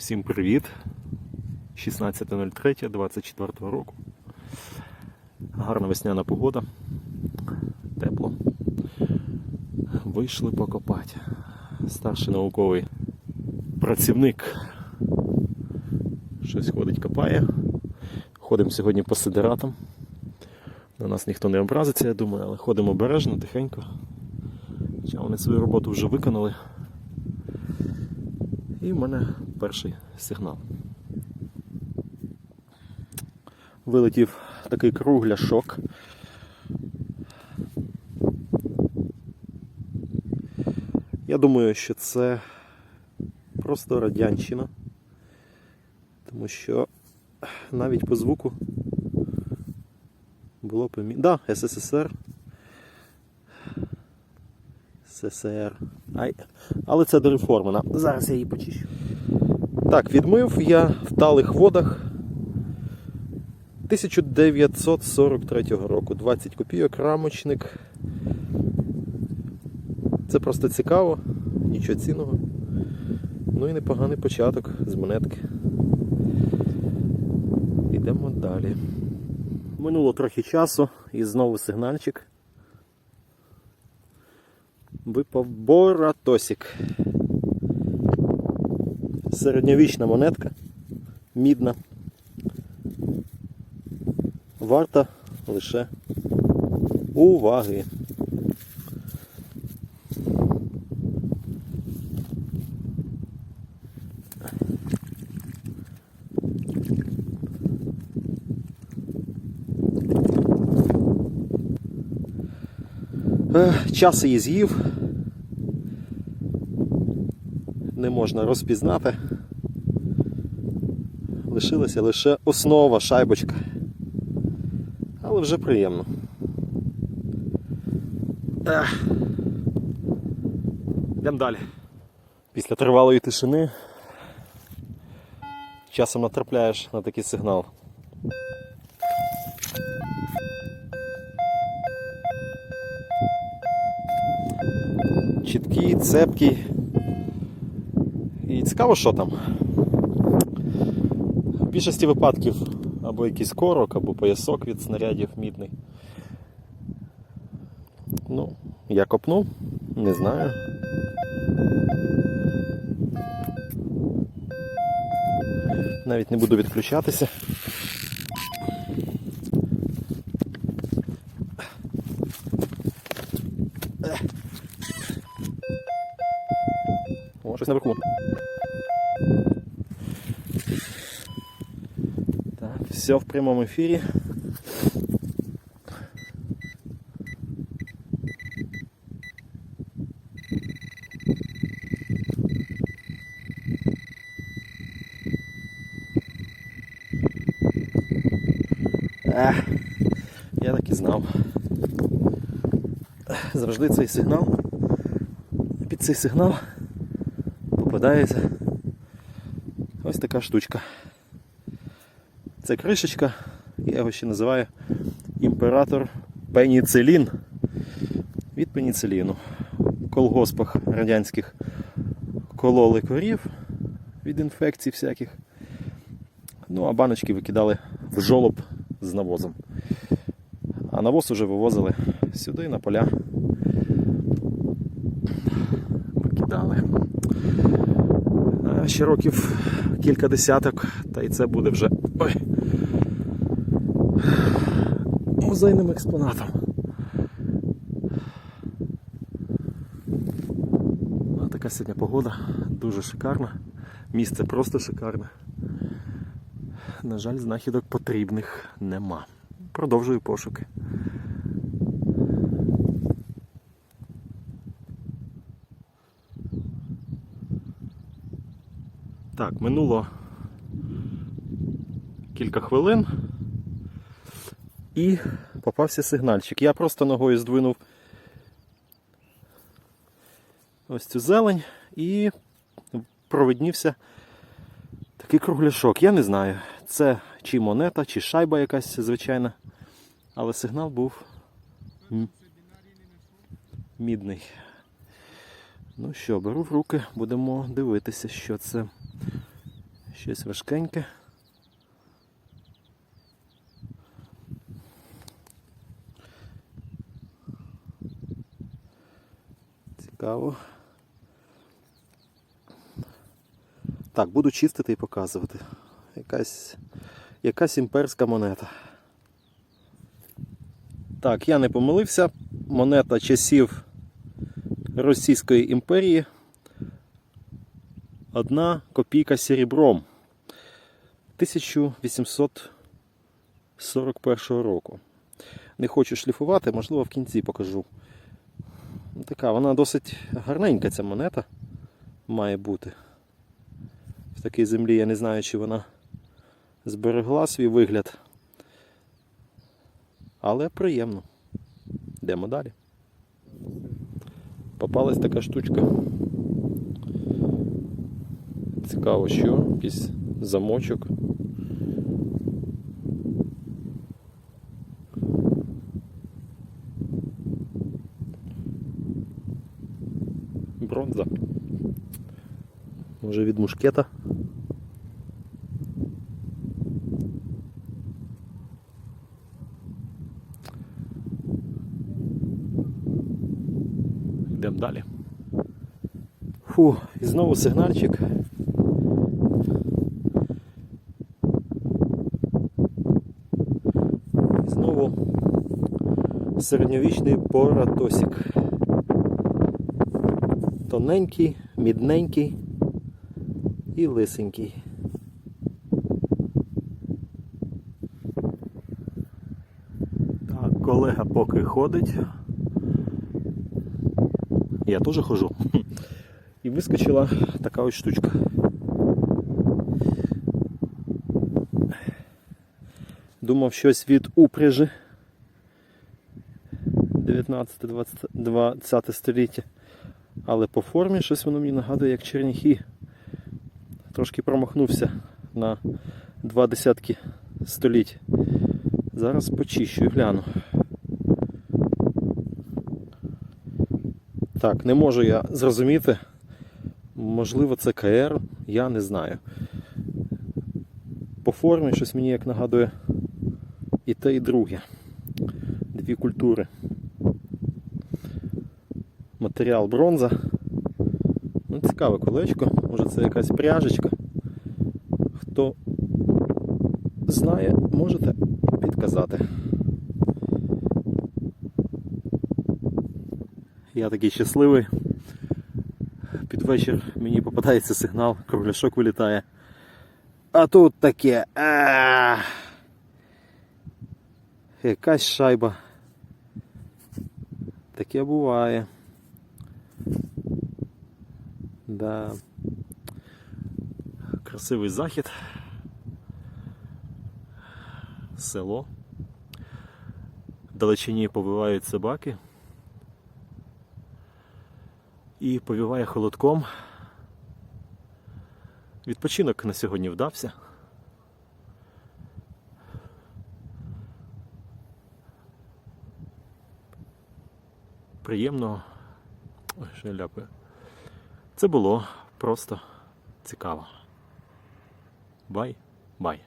Всім привіт! 16.03.24 року. Гарна весняна погода. Тепло. Вийшли покопати. Старший науковий працівник щось ходить, копає. Ходимо сьогодні по сидератам. На нас ніхто не образиться, я думаю, але ходимо обережно, тихенько. Хоча вони свою роботу вже виконали. І в мене перший сигнал. Вилетів такий кругляшок. Я думаю, що це просто радянщина. Тому що навіть по звуку було помітно. Да, СССР. СССР. Ай. Але це до Зараз я її почищу. Так, відмив я в талих водах 1943 року. 20 копійок, рамочник. Це просто цікаво, нічого цінного. Ну і непоганий початок з монетки. Йдемо далі. Минуло трохи часу і знову сигнальчик. Випав Боратосік. Середньовічна монетка. Мідна. Варта лише уваги. Час її з'їв. Не можна розпізнати. Лишилася лише основа шайбочка. Але вже приємно. Йдемо далі. Після тривалої тишини часом натрапляєш на такий сигнал. Чіткий, цепкий. Цікаво, що там. В більшості випадків або якийсь корок, або поясок від снарядів мідний. Ну, я копнув, не знаю. Навіть не буду відключатися. О, щось наверху. Так, все в прямому ефірі. Ех, я так і знав. Завжди цей сигнал. Під цей сигнал попадається ось така штучка. Це кришечка, я його ще називаю імператор пеніцилін. Від пеніциліну. В колгоспах радянських кололи корів від інфекцій всяких. Ну, а баночки викидали в жолоб з навозом. А навоз вже вивозили сюди на поля. Викидали. Ще років кілька десяток, та і це буде вже ой, музейним експонатом. А така сьогодні погода, дуже шикарна. Місце просто шикарне. На жаль, знахідок потрібних нема. Продовжую пошуки. Так, минуло кілька хвилин і попався сигнальчик. Я просто ногою здвинув ось цю зелень і провиднівся такий кругляшок. Я не знаю, це чи монета, чи шайба якась звичайна. Але сигнал був мідний. Ну що, беру в руки, будемо дивитися, що це Щось важкеньке. Цікаво. Так, буду чистити і показувати. Якась, якась імперська монета. Так, я не помилився. Монета часів Російської імперії. Одна копійка серебром 1841 року. Не хочу шліфувати, можливо, в кінці покажу. Така, вона досить гарненька ця монета має бути. В такій землі я не знаю, чи вона зберегла свій вигляд. Але приємно. Йдемо далі. Попалась така штучка. Цікаво, що якийсь замочок. Бронза. Може від мушкета. Йдемо далі. Фу, і знову сигнальчик. Знову середньовічний поратосик. Тоненький, мідненький і лисенький. Так, колега поки ходить. Я теж хожу. І вискочила така ось штучка. Думав щось від упряжі 19-20 століття. Але по формі щось воно мені нагадує як черніхи. Трошки промахнувся на два десятки століть. Зараз почищу і гляну. Так, не можу я зрозуміти. Можливо, це КР, я не знаю. По формі щось мені як нагадує і те, і друге. Дві культури. Матеріал бронза. Ну, цікаве колечко, може це якась пряжечка. Хто знає, можете підказати. Я такий щасливий. Під вечір мені попадається сигнал, кругляшок вилітає. А тут таке. А Якась шайба. Таке буває. Да. Красивий захід. Село. Вдалечині повивають собаки. І повіває холодком. Відпочинок на сьогодні вдався. Приємно. Ой, я ляпаю. Це було просто цікаво. Бай, бай.